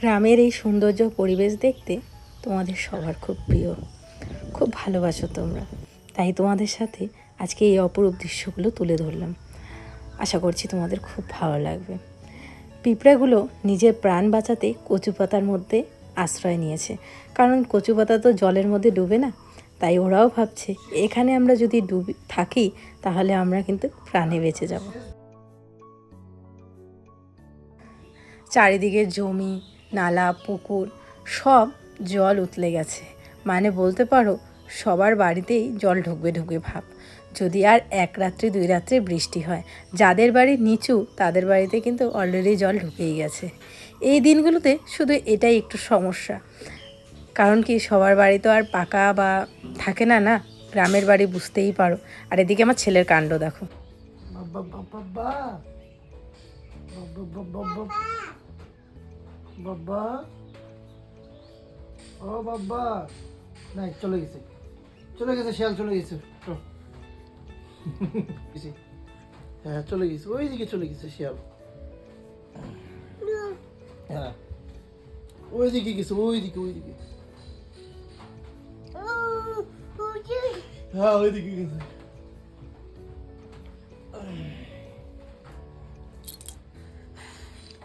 গ্রামের এই সৌন্দর্য পরিবেশ দেখতে তোমাদের সবার খুব প্রিয়। খুব ভালোবাসো তোমরা। তাই তোমাদের সাথে আজকে এই অপরূপ দৃশ্যগুলো তুলে ধরলাম। আশা করছি তোমাদের খুব ভালো লাগবে। পিঁপড়াগুলো নিজের প্রাণ বাঁচাতে কচু পাতার মধ্যে আশ্রয় নিয়েছে। কারণ কচু পাতা তো জলের মধ্যে ডুবে না। তাই ওরাও ভাবছে, এখানে আমরা যদি ডুবি, থাকি, তাহলে আমরা কিন্তু প্রাণে বেঁচে যাব। চারিদিকে জমি নালা, পুকুর, সব জল উতলে গেছে। মানে বলতে পারো, সবার বাড়িতেই জল ঢুকবে ঢুকবে ভাব। যদি আর এক রাত্রি, দুই রাত্রে বৃষ্টি হয়, যাদের বাড়ি নিচু, তাদের বাড়িতে কিন্তু অলরেডি জল ঢুকেই গেছে। এই দিনগুলোতে শুধু এটাই একটু সমস্যা। কারণ কি, সবার বাড়ি তো আর পাকা বা থাকে না না? গ্রামের বাড়ি বুঝতেই পারো। আর এদিকে আমার ছেলের কাণ্ড দেখো। বাবা বাবা। বাবা বাবা বাবা। বাবা ও বাবা নাই চলে গেছে চলে গেছে শিয়াল চলে গেছে। হ্যাঁ চলে গেছে ওই দিকে চলে গেছে শিয়াল হ্যাঁ ওই দিকে গেছে ওই দিকে ওই দিকে হ্যাঁ ওই দিকে গেছে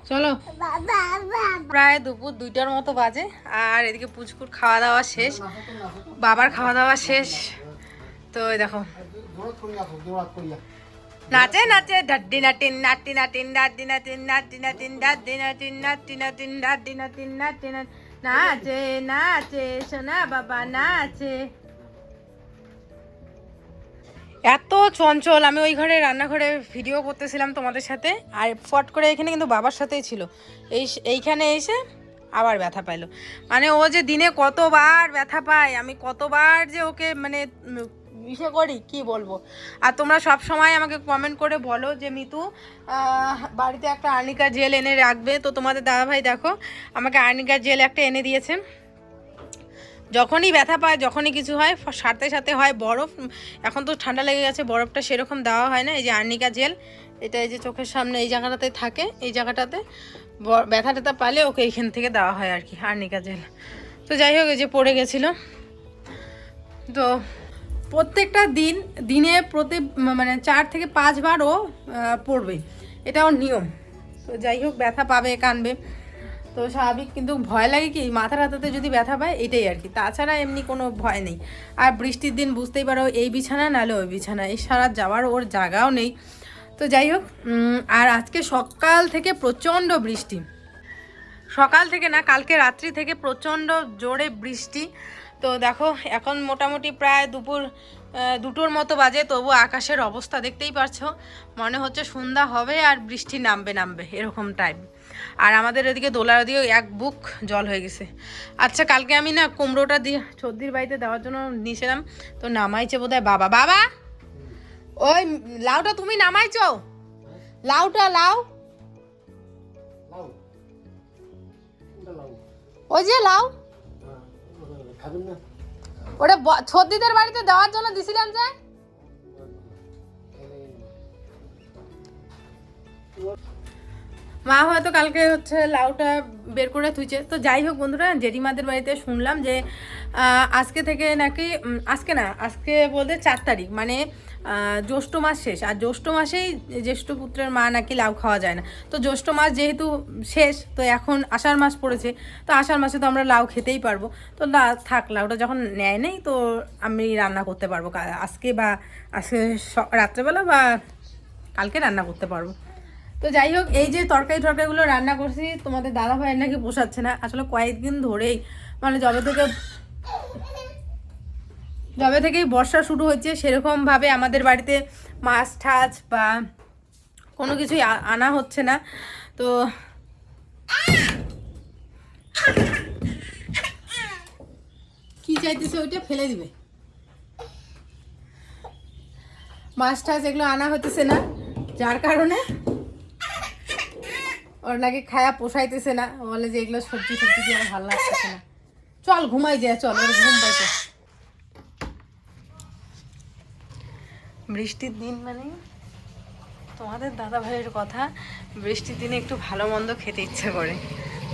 চলো। প্রায় দুপুর দুইটার মতো বাজে, আর এদিকে পুচকুর খাওয়া দাওয়া শেষ। বাবার খাওয়া দাওয়া শেষ। তো দেখো। নাচে নাচে, ডাড্ডি নাটিন, নাটি নাটিন, ডাড্ডি নাটিন, নাটি নাটিন, ডাড্ডি নাটিন, নাটি নাটিন, ডাড্ডি নাটিন, নাটি নাট নাচে নাচে, সোনা বাবা, নাচে। এত চঞ্চল, আমি ওই ঘরে রান্নাঘরে ভিডিও করতেছিলাম তোমাদের সাথে, আর ফট করে এখানে কিন্তু বাবার সাথেই ছিল। এই এইখানে এসে আবার ব্যথা পাইলো। মানে ও যে দিনে কতবার ব্যথা পায়, আমি কতবার যে ওকে মানে ইসে করি, কি বলব? আর তোমরা সব সময় আমাকে কমেন্ট করে বলো যে, মিতু বাড়িতে একটা আর্নিকা জেল এনে রাখবে। তো তোমাদের দাদাভাই দেখো, আমাকে আর্নিকা জেল একটা এনে দিয়েছে। যখনই ব্যথা পায়, যখনই কিছু হয়, ফ- সাথে হয়, বরফ এখন তো ঠান্ডা লেগে গেছে, বরফটা সেরকম দেওয়া হয় না, এই যে আর্নিকা জেল, এটা এই যে চোখের সামনে এই জায়গাটাতে থাকে, এই জায়গাটাতে ব্যথা ট্যাথা পালে ওকে এইখান থেকে দেওয়া হয় আর কি, আর্নিকা জেল। তো যাই হোক, এই যে পড়ে গেছিল। তো প্রত্যেকটা দিন, দিনে প্রতি মানে চার থেকে পাঁচবার ও পড়বে, এটা ওর নিয়ম। তো যাই হোক, ব্যথা পাবে, কানবে। তো স্বাভাবিক, কিন্তু ভয় লাগে কি? মাথা রাতাতে যদি ব্যথা পায়, এটাই আর কি। তাছাড়া এমনি কোনো ভয় নেই। আর বৃষ্টির দিন বুঝতেই পারো, এই বিছানা নাহলে ওই বিছানা। এই সারা যাওয়ার ওর জায়গাও নেই। তো যাই হোক আর আজকে সকাল থেকে প্রচণ্ড বৃষ্টি। সকাল থেকে না, কালকে রাত্রি থেকে প্রচণ্ড জোরে বৃষ্টি। তো দেখো, এখন মোটামুটি প্রায় দুপুর দুটোর মতো বাজে। তবু আকাশের অবস্থা দেখতেই পারছ। মনে হচ্ছে সন্ধ্যা হবে আর বৃষ্টি নামবে নামবে, এরকম টাইম আর আমাদের এদিকে দোলার দিয়েও এক বুক জল হয়ে গেছে। আচ্ছা কালকে আমি না কুমড়োটা দিয়ে সর্দির বাড়িতে দেওয়ার জন্য নিয়েছিলাম, তো নামাইছে বোধহয় বাবা। বাবা! ওই লাউটা তুমি নামাইছো? লাউটা লাউ। ওই যে লাউ। ওটা ছর্দিদের বাড়িতে দেওয়ার জন্য দিছিলাম যে। মা হয়তো কালকে হচ্ছে লাউটা বের করে থুইছে। তো যাই হোক বন্ধুরা, জেঠিমাদের বাড়িতে শুনলাম যে আজকে থেকে নাকি আজকে না, আজকে বলতে চার তারিখ মানে জ্যৈষ্ঠ মাস শেষ। আর জ্যৈষ্ঠ মাসেই জ্যেষ্ঠ পুত্রের মা নাকি লাউ খাওয়া যায় না। তো জ্যৈষ্ঠ মাস যেহেতু শেষ, তো এখন আষাঢ় মাস পড়েছে, তো আষাঢ় মাসে তো আমরা লাউ খেতেই পারব। তো থাক, লাউটা যখন নেয় নেই, তো আমি রান্না করতে পারব। আজকে বা, আজকে রাত্রেবেলা বা কালকে রান্না করতে পারব। তো যাই হোক, এই যে তরকারি টরকারিগুলো রান্না করছি, তোমাদের দাদা ভাইয়ের নাকি পোষাচ্ছে না। আসলে কয়েকদিন ধরেই মানে যবে থেকে যবে থেকেই বর্ষা শুরু হয়েছে, সেরকমভাবে আমাদের বাড়িতে মাছ ঠাছ বা কোনো কিছুই আনা হচ্ছে না। তো কি চাইতেছে ওইটা ফেলে দিবে। মাছ টাছ এগুলো আনা হতেছে না, যার কারণে ওর নাকি খায়া পোষাইতেছে না। বলে যে এগুলো সবজি সবজি দিয়ে আমার ভালো লাগতেছে না। চল, ঘুমাই যায়, চল, ওর ঘুম পাইছে। বৃষ্টির দিন মানে? তোমাদের দাদা ভাইয়ের কথা, বৃষ্টির দিনে একটু ভালো মন্দ খেতে ইচ্ছে করে।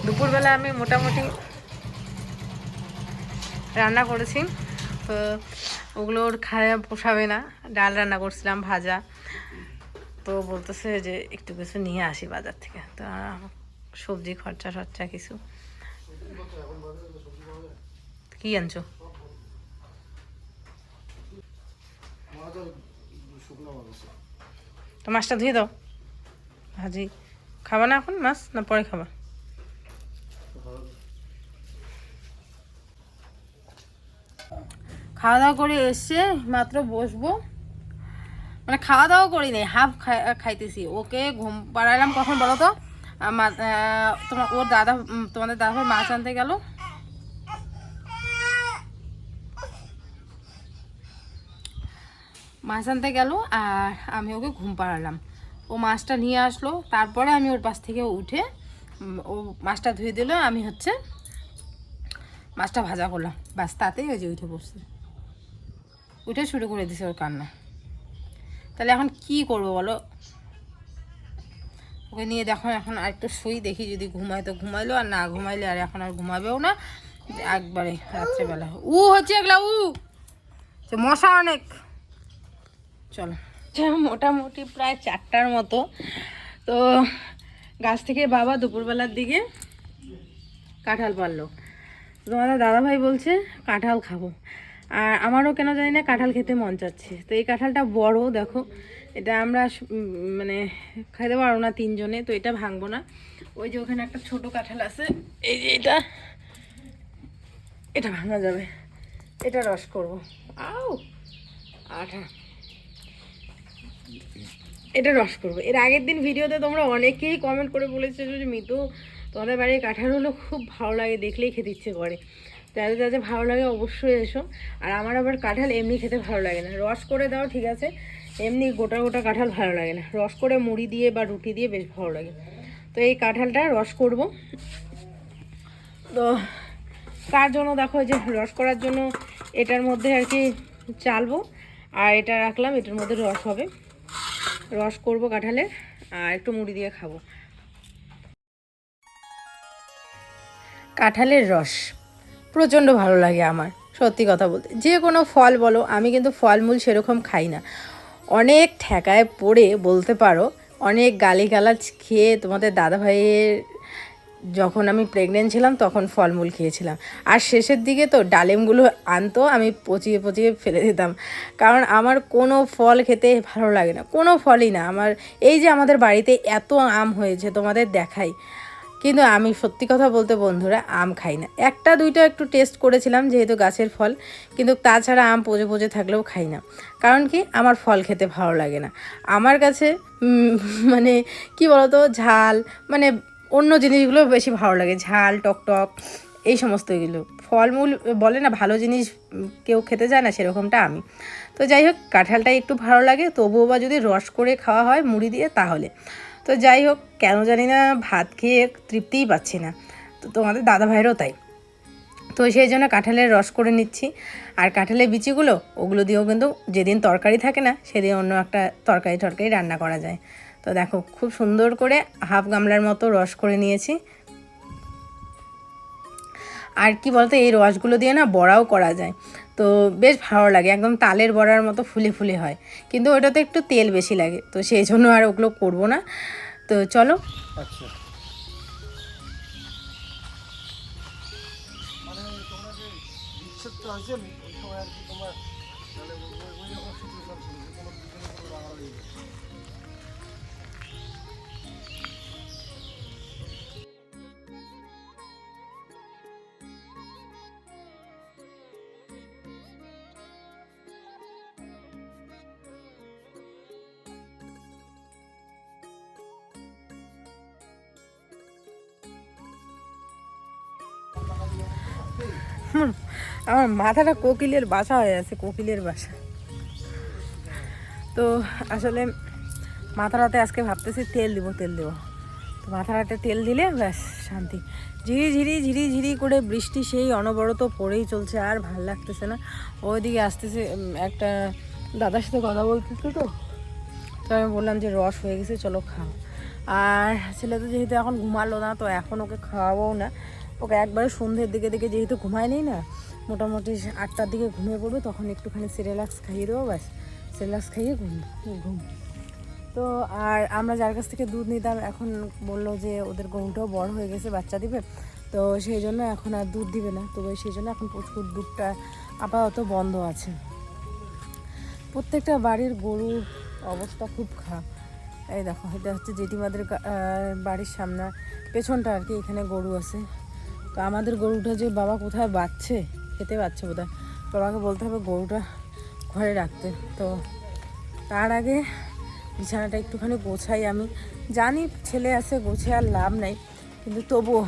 দুপুরবেলা আমি মোটামুটি রান্না করেছি। তো ওগুলো ওর খায়া পোষাবে না। ডাল রান্না করছিলাম, ভাজা। তো বলতেছে যে একটু কিছু নিয়ে আসি বাজার থেকে। তো সবজি খরচা টরচা কিছু। কি আনছো? তো মাছটা ধুয়ে দাও। ভাজি। খাবা না এখন মাছ না পরে খাবা? খাওয়া দাওয়া করে এসে মাত্র বসবো। মানে খাওয়া দাওয়া করি নাই হাফ খাইতেছি। ওকে ঘুম পাড়ালাম কখন বলো তো? তোমার, ওর দাদা তোমাদের দাদা মাছ আনতে গেল। মাছ আনতে গেল আর আমি ওকে ঘুম পাড়ালাম। ও মাছটা নিয়ে আসলো, তারপরে আমি ওর পাশ থেকে উঠে ও মাছটা ধুয়ে দিল, আমি হচ্ছে মাছটা ভাজা করলাম। বাস তাতেই ওই যে উঠে পড়ছে উঠে শুরু করে দিছে ওর কান্না। তাহলে এখন কি করব বলো? ওকে নিয়ে দেখো এখন আর একটু শুই দেখি যদি ঘুমায় তো ঘুমাইলো আর না ঘুমাইলে আর এখন আর ঘুমাবেও না। একবারে রাত্রেবেলা। উ হচ্ছে এগুলা উ! মশা অনেক। চলো। আচ্ছা, মোটামুটি প্রায় চারটার মতো। তো গাছ থেকে বাবা দুপুরবেলার দিকে কাঁঠাল পারল তোমাদের দাদাভাই বলছে কাঁঠাল খাব। আর আমারও কেন জানি না কাঁঠাল খেতে মন চাচ্ছে। তো এই কাঁঠালটা বড়, দেখো। এটা আমরা মানে খাইতে পারব না তিনজনে, তো এটা ভাঙবো না। ওই যে ওখানে একটা ছোট কাঁঠাল আছে, এই যে এটা। এটা ভাঙা যাবে। এটা রস করব। আও আঠা। এটা রস করব। এর আগের দিন ভিডিওতে তোমরা অনেকেই কমেন্ট করে বলেছ যে, মিতু, তোমাদের বাড়ির কাঁঠাল হলো খুব ভালো লাগে, দেখলেই খেতে ইচ্ছে করে। যাদের যাদের ভালো লাগে অবশ্যই এসো। আর আমার আবার কাঁঠাল এমনি খেতে ভালো লাগে না। রস করে দাও, ঠিক আছে? এমনি গোটা গোটা কাঁঠাল ভালো লাগে না। রস করে মুড়ি দিয়ে বা রুটি দিয়ে বেশ ভালো লাগে। তো এই কাঁঠালটা রস করব। তো তার জন্য দেখো যে রস করার জন্য এটার মধ্যে আর কি চালবো। আর এটা রাখলাম, এটার মধ্যে রস হবে। রস করব কাঁঠালের, আর একটু মুড়ি দিয়ে খাব। কাঁঠালের রস। প্রচণ্ড ভালো লাগে আমার, সত্যি কথা বলতে। যে কোনো ফল বলো, আমি কিন্তু ফলমূল সেরকম খাই না। অনেক ঠেকায় পড়ে বলতে পারো, অনেক গালিগালাজ খেয়ে তোমাদের দাদা ভাইয়ের যখন আমি প্রেগনেন্ট ছিলাম তখন ফলমূল খেয়েছিলাম। আর শেষের দিকে তো ডালিমগুলো আনতো, আমি পচিয়ে পচিয়ে ফেলে দিতাম। কারণ আমার কোনো ফল খেতে ভালো লাগে না, কোনো ফলই না। আমার, এই যে আমাদের বাড়িতে এত আম হয়েছে, তোমাদের দেখাই। কিন্তু আমি সত্যি কথা বলতে বন্ধুরা, আম খাই না। একটা, দুইটা একটু টেস্ট করেছিলাম যেহেতু গাছের ফল, কিন্তু তাছাড়া আম পচে পচে থাকলেও খাই না। কারণ কি? আমার ফল খেতে ভালো লাগে না। আমার কাছে মানে কি বলতো, ঝাল মানে অন্য জিনিসগুলো বেশি ভালো লাগে। ঝাল, টকটক, এই সমস্ত এগুলো। ফলমূল বলে না, ভালো জিনিস কেউ খেতে যায় না, সেরকমটা আমি। তো যাই হোক, কাঁঠালটাই একটু ভালো লাগে। তবুও বা যদি রস করে খাওয়া হয়, মুড়ি দিয়ে, তাহলে। তো যাই হোক, কেন জানি না ভাত খেয়ে তৃপ্তিই পাচ্ছি না। তো তোমাদের দাদা ভাইয়েরও তাই। তো সেই জন্য কাঁঠালের রস করে নিচ্ছি। আর কাঁঠালের বিচিগুলো, ওগুলো দিয়েও কিন্তু যেদিন তরকারি থাকে না, সেদিন অন্য একটা তরকারি টরকারি রান্না করা যায়। তো দেখো, খুব সুন্দর করে হাফ গামলার মতো রস করে নিয়েছি। আর কি বলতো, এই রসগুলো দিয়ে না বড়াও করা যায়। তো বেশ ভালো লাগে, একদম তালের বড়ার মতো ফুলে ফুলে হয়। কিন্তু ওটাতে একটু তেল বেশি লাগে, তো সেই জন্য আর ওগুলো করব না। তো চলো। আচ্ছা। মানে আমার মাথাটা কোকিলের বাসা হয়ে আছে, কোকিলের বাসা। তো আসলে মাথাটাতে আজকে ভাবতেছি তেল দিব তেল দিব। তো মাথাটাতে তেল দিলে ব্যাস, শান্তি। ঝিরি ঝিরি ঝিরি ঝিরি করে বৃষ্টি সেই অনবরত পড়েই চলছে, আর ভালো লাগতেছে না। ওইদিকে আসতেছে একটা দাদার সাথে কথা বলতেছে তো। তো আমি বললাম যে রস হয়ে গেছে, চলো খাও। আর ছেলে তো যেহেতু এখন ঘুমালো না, তো এখন ওকে খাওয়াবো না। ওকে একবারে সন্ধ্যের দিকে দিকে যেহেতু ঘুমায় নেই না, মোটামুটি আটটার দিকে ঘুমিয়ে পড়বে, তখন একটুখানি সিরিয়ালাক্স খাইয়ে দেবো, ব্যাস। সিরিয়ালাক্স খাইয়ে ঘুম ঘুম। তো আর আমরা যার কাছ থেকে দুধ নিতাম, এখন বলল যে ওদের গরুটাও বড় হয়ে গেছে, বাচ্চা দিবে। তো সেই জন্য এখন আর দুধ দিবে না, তো সেই জন্য এখন প্রচুর দুধটা আপাতত বন্ধ আছে। প্রত্যেকটা বাড়ির গরুর অবস্থা খুব খারাপ। এই দেখো, এটা হচ্ছে জেঠিমাদের বাড়ির সামনে, পেছনটা আর কি এখানে গরু আছে। তো আমাদের গরুটা যে বাবা কোথায় বাচ্ছে খেতে পাচ্ছে বোধহয়। বাবাকে বলতে হবে গরুটা ঘরে রাখতে। তো তার আগে বিছানাটা একটুখানি গোছাই আমি। জানি ছেলে আছে, গোছে আর লাভ নাই। কিন্তু তবুও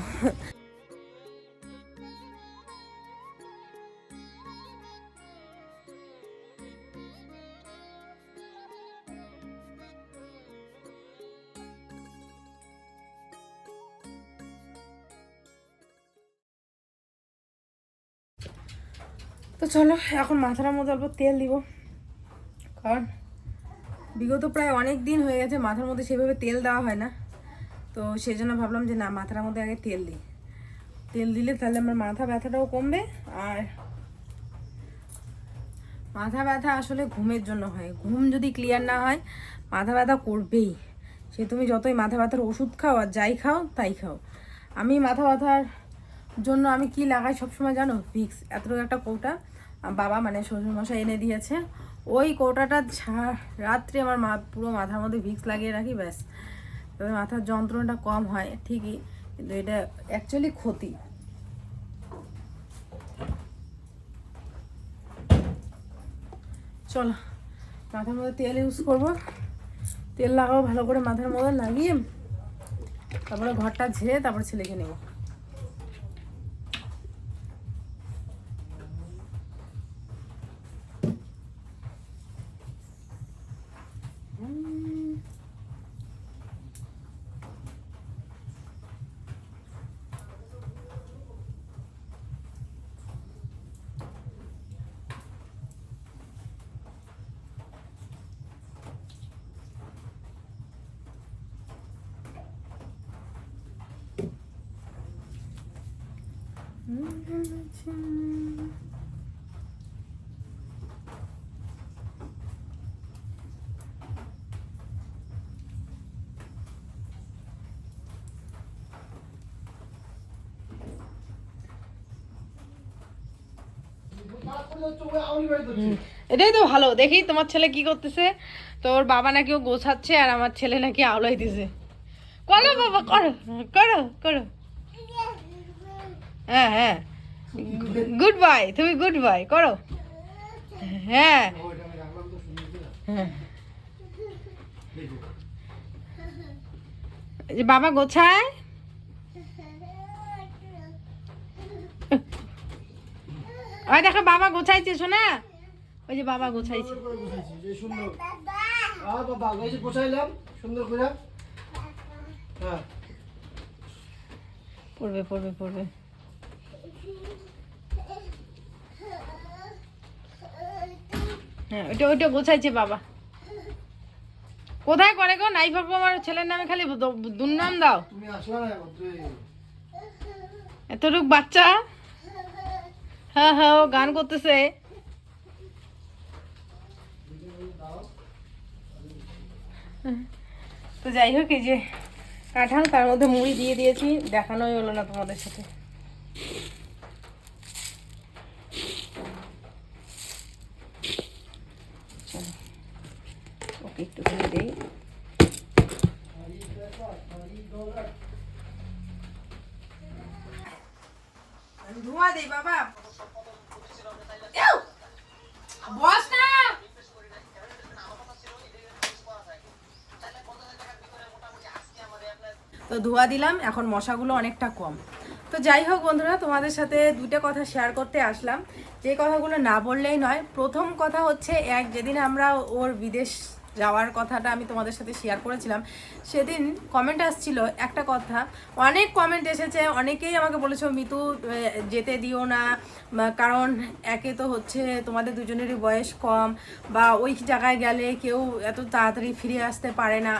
চলো, এখন মাথার মধ্যে অল্প তেল দিব। কারণ বিগত প্রায় অনেক দিন হয়ে গেছে, মাথার মধ্যে সেভাবে তেল দেওয়া হয় না। তো সেই জন্য ভাবলাম যে না, মাথার মধ্যে আগে তেল দিই। তেল দিলে তাহলে আমার মাথা ব্যথাটাও কমবে আর মাথা ব্যথা আসলে ঘুমের জন্য হয়। ঘুম যদি ক্লিয়ার না হয়, মাথা ব্যথা করবেই। সে তুমি যতই মাথা ব্যথার ওষুধ খাও আর যাই খাও, তাই খাও। আমি মাথা ব্যথার জন্য আমি কি লাগাই সবসময় জানো? ভিক্স এতটুকু একটা কৌটা। বাবা মানে শ্বশুরমশাই এনে দিয়েছে। ওই কৌটাটা রাত্রে আমার মা পুরো মাথার মধ্যে ভিক্স লাগিয়ে রাখি, ব্যাস। তবে মাথার যন্ত্রণাটা কম হয়, ঠিকই। কিন্তু এটা অ্যাকচুয়ালি ক্ষতি। চলো, মাথার মধ্যে তেল ইউজ করব। তেল লাগাবো ভালো করে মাথার মধ্যে লাগিয়ে, তারপরে ঘরটা ঝেড়ে তারপরে ছেলেকে নেব তারপরে হচ্ছে ওই আউলি বাড়ি ধরছে। এটাই তো ভালো। দেখি তোমার ছেলে কি করতেছে। তোর বাবা নাকি ও গোছাচ্ছে আর আমার ছেলে নাকি আওলাই দিছে। করো বাবা, করো করো করো। হ্যাঁ হ্যাঁ। গুড বাই তুমি গুড বাই করো। হ্যাঁ। হ্যাঁ। বাবা গোছায়। ওই দেখো বাবা গোছাইছে শোনা ওই যে বাবা গোছাইছে। সুন্দর বাবা, যে গোছাইলাম, সুন্দর করে। হ্যাঁ। পড়বে পড়বে পড়বে। হ্যাঁ ওইটা ওইটা গোছাইছে বাবা। কোথায় করে গো? নাই ভাববো আমার ছেলের নামে খালি দুর্নাম দাও। এতটুক বাচ্চা? হ্যাঁ হ্যাঁ ও গান করতেছে। তো যাই হোক, এই যে কাঁঠাল, তার মধ্যে মুড়ি দিয়ে দিয়েছি। দেখানোই হলো না তোমাদের সাথে। ওকে একটুখানি দেই ধোঁয়া দেই বাবা এউ! বস না তো ধোয়া দিলাম, এখন মশাগুলো অনেকটা কম। তো যাই হোক বন্ধুরা, তোমাদের সাথে দুইটা কথা শেয়ার করতে আসলাম। যে কথাগুলো না বললেই নয়, প্রথম কথা হচ্ছে এক, যেদিন আমরা ওর বিদেশ যাওয়ার কথাটা আমি তোমাদের সাথে শেয়ার করেছিলাম, সেদিন কমেন্ট আসছিল একটা কথা। অনেক কমেন্ট এসেছে, অনেকেই আমাকে বলেছ, মিতু যেতে দিও না। কারণ একে তো হচ্ছে তোমাদের দুজনেরই বয়স কম বা ওই জায়গায় গেলে কেউ এত তাড়াতাড়ি ফিরে আসতে পারে না।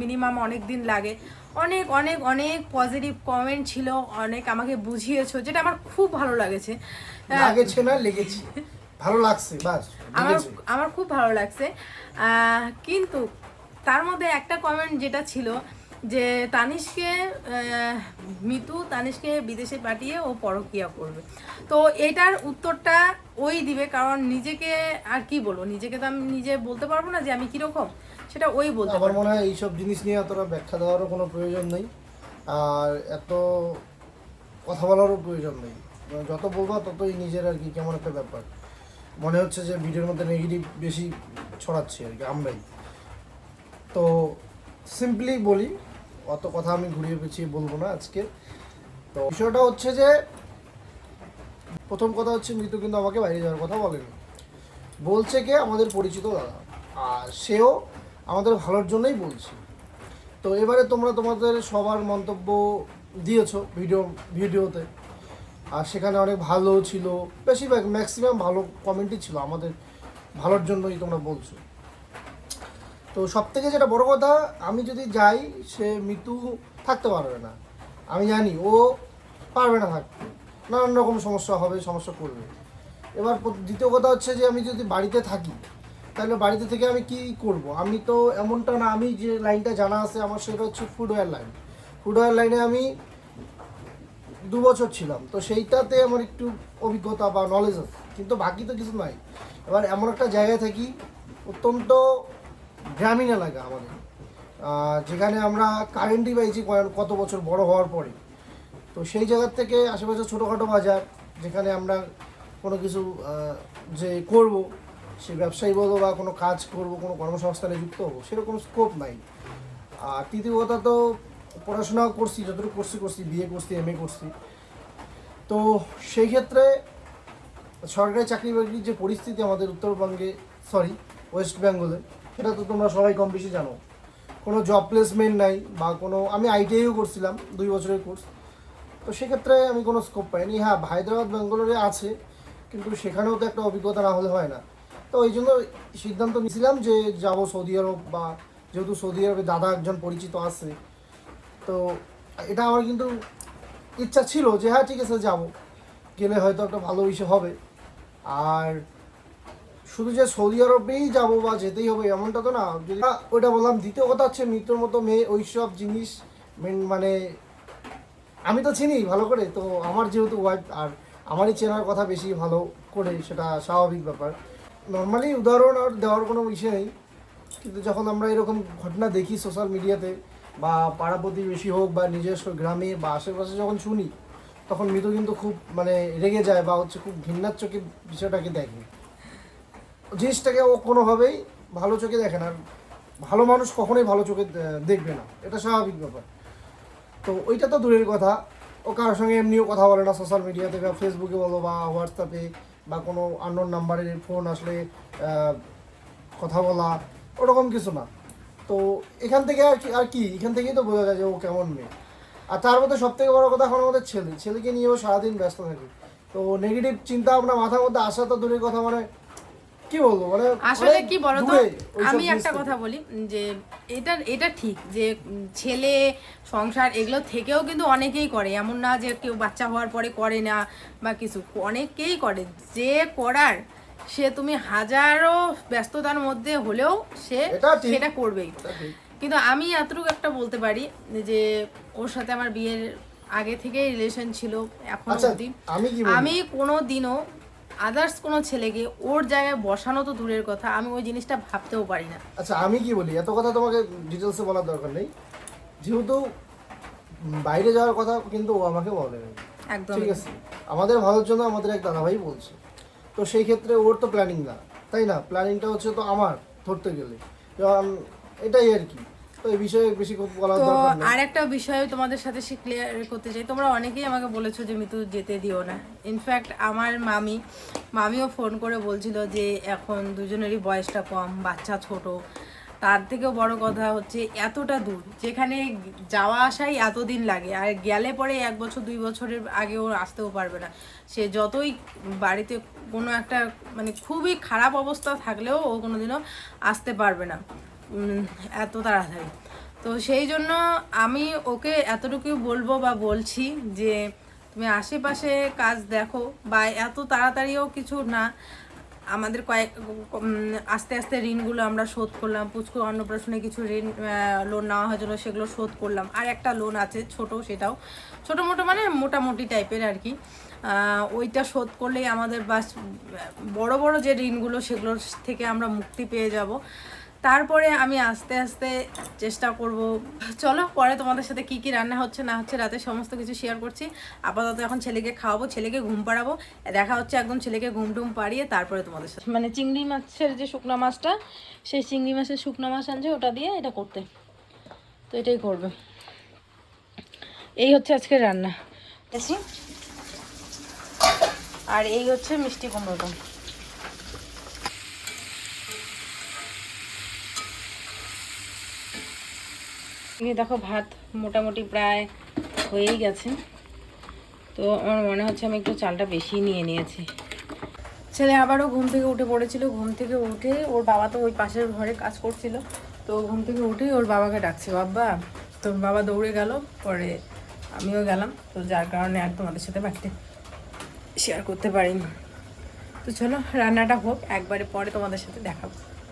মিনিমাম অনেক দিন লাগে। অনেক অনেক অনেক পজিটিভ কমেন্ট ছিল অনেক আমাকে বুঝিয়েছো যেটা আমার খুব ভালো লাগেছে। লাগেছে না লেগেছে। ভালো লাগছে বাস আমার আমার খুব ভালো লাগছে। আহ, কিন্তু তার মধ্যে একটা কমেন্ট যেটা ছিল যে তানিশকে মিতু তানিশকে বিদেশে পাঠিয়ে ও পরকিয়া করবে। তো এটার উত্তরটা ওই দিবে কারণ নিজেকে আর কি বলব নিজেকে তো আমি নিজে বলতে পারব না যে আমি কীরকম সেটা ওই বলতে আমার মনে হয় এইসব জিনিস নিয়ে অতটা ব্যাখ্যা দেওয়ারও কোনো প্রয়োজন নেই আর এত কথা বলারও প্রয়োজন নেই। মানে যত বলব ততই নিজের আর কি কেমন একটা ব্যাপার। মনে হচ্ছে যে ভিডিওর মধ্যে নেগেটিভ বেশি ছড়াচ্ছি আর কি আমরাই। তো সিম্পলি বলি অত কথা আমি ঘুরিয়ে পেঁচিয়ে বলব না আজকে। তো বিষয়টা হচ্ছে যে, প্রথম কথা হচ্ছে মৃত্যু কিন্তু আমাকে বাইরে যাওয়ার কথা বলেনি। বলছে কে? আমাদের পরিচিত দাদা। আর সেও আমাদের ভালোর জন্যই বলছে। তো এবারে তোমরা তোমাদের সবার মন্তব্য দিয়েছ ভিডিও, ভিডিওতে। আর সেখানে অনেক ভালো ছিল। বেশিরভাগ ম্যাক্সিমাম ভালো কমেন্টই ছিল আমাদের। ভালোর জন্যই তোমরা বলছো। তো সব থেকে যেটা বড় কথা, আমি যদি যাই, সে মৃত্যু থাকতে পারবে না। আমি জানি ও পারবে না থাকতে নানান রকম সমস্যা হবে, সমস্যা করবে। এবার দ্বিতীয় কথা হচ্ছে যে, আমি যদি বাড়িতে থাকি, তাহলে বাড়িতে থেকে আমি কি করব? আমি তো এমনটা না, আমি যে লাইনটা জানা আছে আমার, সেটা হচ্ছে ফুডওয়্যার লাইন ফুডওয়্যার লাইনে আমি দু বছর ছিলাম, তো সেইটাতে আমার একটু অভিজ্ঞতা বা নলেজ আছে। কিন্তু বাকি তো কিছু নাই। এবার এমন একটা জায়গায় থাকি, অত্যন্ত গ্রামীণ এলাকা আমাদের। যেখানে আমরা কারেন্টই পাইছি কত বছর বড় হওয়ার পরে তো সেই জায়গার থেকে আশেপাশে ছোটোখাটো বাজার, যেখানে আমরা কোনো কিছু যে করব, সে ব্যবসায়ী বলব বা কোনো কাজ করব, কোনো কর্মসংস্থানে যুক্ত হব, সেরকম স্কোপ নাই। আর তৃতীয় কথা তো পড়াশোনাও করছি, যতটুকু করছি করছি বিএ করছি এম এ করছি। তো সেই ক্ষেত্রে সরকারি চাকরি বাকরির যে পরিস্থিতি আমাদের উত্তরবঙ্গে সরি ওয়েস্ট বেঙ্গলে সেটা তো তোমরা সবাই কম বেশি জানো। কোনো জব প্লেসমেন্ট নাই বা কোনো, আমি আইটিআইও করছিলাম, দুই বছরের কোর্স তো সেক্ষেত্রে আমি কোনো স্কোপ পাইনি। হ্যাঁ হায়দ্রাবাদ, ব্যাঙ্গালোরে আছে, কিন্তু সেখানেও তো একটা অভিজ্ঞতা না হলে হয় না। তো ওই জন্য সিদ্ধান্ত নিয়েছিলাম যে যাব সৌদি আরব বা যেহেতু সৌদি আরবে দাদা একজন পরিচিত আছে, তো এটা আমার কিন্তু ইচ্ছা ছিল যে হ্যাঁ ঠিক আছে, যাব। গেলে হয়তো একটা ভালো ইসে হবে। আর শুধু যে সৌদি আরবেই যাব বা যেতেই হবে এমনটা তো না। যদি ওইটা বললাম, দ্বিতীয় কথা হচ্ছে মৃত্যুর মতো মেয়ে ওইসব জিনিস, মেন- আমি তো চিনি ভালো করে, তো আমার যেহেতু ওয়াইফ আর আমারই চেনার কথা বেশি ভালো করে, সেটা স্বাভাবিক ব্যাপার। নর্মালি উদাহরণ আর দেওয়ার কোনো বিষয় নেই, কিন্তু যখন আমরা এরকম ঘটনা দেখি সোশ্যাল মিডিয়াতে বা পাড়া প্রতিবেশী হোক বা নিজস্ব গ্রামে বা আশেপাশে যখন শুনি, তখন মৃত কিন্তু খুব মানে রেগে যায় বা হচ্ছে খুব ঘৃণার চোখে বিষয়টাকে দেখে। জিনিসটাকে ও কোনোভাবেই ভালো চোখে দেখে না। ভালো মানুষ কখনোই ভালো চোখে দেখবে না। এটা স্বাভাবিক ব্যাপার। তো ওইটা তো দূরের কথা। ও কারোর সঙ্গে এমনিও কথা বলে না সোশ্যাল মিডিয়াতে বা ফেসবুকে বলো বা হোয়াটসঅ্যাপে বা কোনো আননোন নাম্বারে ফোন আসলে কথা বলা, ওরকম কিছু না। তো এখান থেকে আর কি আর কি? এখান থেকেই তো বোঝা যায় যে ও কেমন মেয়ে। আর তার মধ্যে সব থেকে বড় কথা এখন আমাদের ছেলে। ছেলেকে নিয়েও সারাদিন ব্যস্ত থাকে। তো নেগেটিভ চিন্তা ভাবনা মাথার মধ্যে আসা তো দূরের কথা মানে কি বলব? মানে আসলে কি বলতো? আমি একটা কথা বলি যে এটা এটা ঠিক যে ছেলে সংসার এগুলো থেকেও কিন্তু অনেকেই করে। এমন না যে কেউ বাচ্চা হওয়ার পরে করে না বা কিছু। অনেকেই করে। যে করার সে তুমি হাজারো ব্যস্ততার মধ্যে হলেও সে সেটা করবেই। কিন্তু আমি এতটুকু একটা বলতে পারি যে ওর সাথে আমার বিয়ের আগে থেকেই রিলেশন ছিল এখন আচ্ছা অবধি। আমি কোনো দিনও আদার্স কোনো ছেলেকে ওর জায়গায় বসানো তো দূরের কথা আমি ওই জিনিসটা ভাবতেও পারি না। আচ্ছা আমি কি বলি? এত কথা তোমাকে ডিটেলসে বলার দরকার নেই। যেহেতু বাইরে যাওয়ার কথা কিন্তু ও আমাকে বলে নাই। একদম ঠিক আছে? আমাদের ভালোর জন্য আমাদের এক দাদাভাই বলছে। তো সেই ক্ষেত্রে ওর তো প্ল্যানিং না তাই না? প্ল্যানিংটা হচ্ছে তো আমার ধরতে গেলে। যেমন এটাই আর কি। তো বিষয়ে বেশি কথা বলার দরকার নেই। আর একটা বিষয় তোমাদের সাথে সে ক্লিয়ার করতে চাই। তোমরা অনেকেই আমাকে বলেছ যে মিতু যেতে দিও না। ইনফ্যাক্ট আমার মামি মামিও ফোন করে বলছিল যে এখন দুজনেরই বয়সটা কম বাচ্চা ছোট। তার থেকেও বড় কথা হচ্ছে এতটা দূর যেখানে যাওয়া আসাই এতদিন লাগে। আর গেলে পরে এক বছর দুই বছরের আগেও আসতেও পারবে না। সে যতই বাড়িতে কোনো একটা মানে খুবই খারাপ অবস্থা থাকলেও ও কোনোদিনও আসতে পারবে না। এত তাড়াতাড়ি। তো সেই জন্য আমি ওকে এতটুকুই বলব বা বলছি যে, তুমি আশেপাশে কাজ দেখো বা এত তাড়াতাড়িও কিছু না। আমাদের কয়েক আস্তে আস্তে ঋণগুলো আমরা শোধ করলাম। পুচকু অন্নপ্রাশনে কিছু ঋণ লোন নেওয়া হয়েছিল, সেগুলো শোধ করলাম। আর একটা লোন আছে ছোট সেটাও। ছোটো মোটো মানে মোটামুটি টাইপের আর কি। ওইটা শোধ করলেই আমাদের বাস, বড় বড় যে ঋণগুলো, সেগুলোর থেকে আমরা মুক্তি পেয়ে যাব। তারপরে আমি আস্তে আস্তে চেষ্টা করব। চলো পরে তোমাদের সাথে কি কি রান্না হচ্ছে না হচ্ছে রাতে সমস্ত কিছু শেয়ার করছি। আপাতত এখন ছেলেকে খাওয়াবো ছেলেকে ঘুম পাড়াবো। দেখা হচ্ছে একদম ছেলেকে ঘুম টুম পাড়িয়ে তারপরে তোমাদের সাথে। মানে চিংড়ি মাছের যে শুকনো মাছটা সেই চিংড়ি মাছের শুকনো মাছ আনছে ওটা দিয়ে এটা করতে। তো এটাই করবে। এই হচ্ছে আজকে রান্না। আর এই হচ্ছে মিষ্টি কুমড়োটা। এই দেখো ভাত মোটামুটি প্রায় হয়েই গেছে। তো আমার মনে হচ্ছে আমি একটু চালটা বেশি নিয়ে নিয়েছি। ছেলে আবারও ঘুম থেকে উঠে পড়েছিল। ঘুম থেকে উঠে ওর বাবা তো ওই পাশের ঘরে কাজ করছিল। তো ঘুম থেকে উঠেই ওর বাবাকে ডাকছে বাবা তোর বাবা দৌড়ে গেল, পরে আমিও গেলাম। তো যার কারণে আর তোমাদের সাথে বাড়িতে শেয়ার করতে পারিনি। তো চলো, রান্নাটা হোক, একবারে পরে তোমাদের সাথে দেখাবো।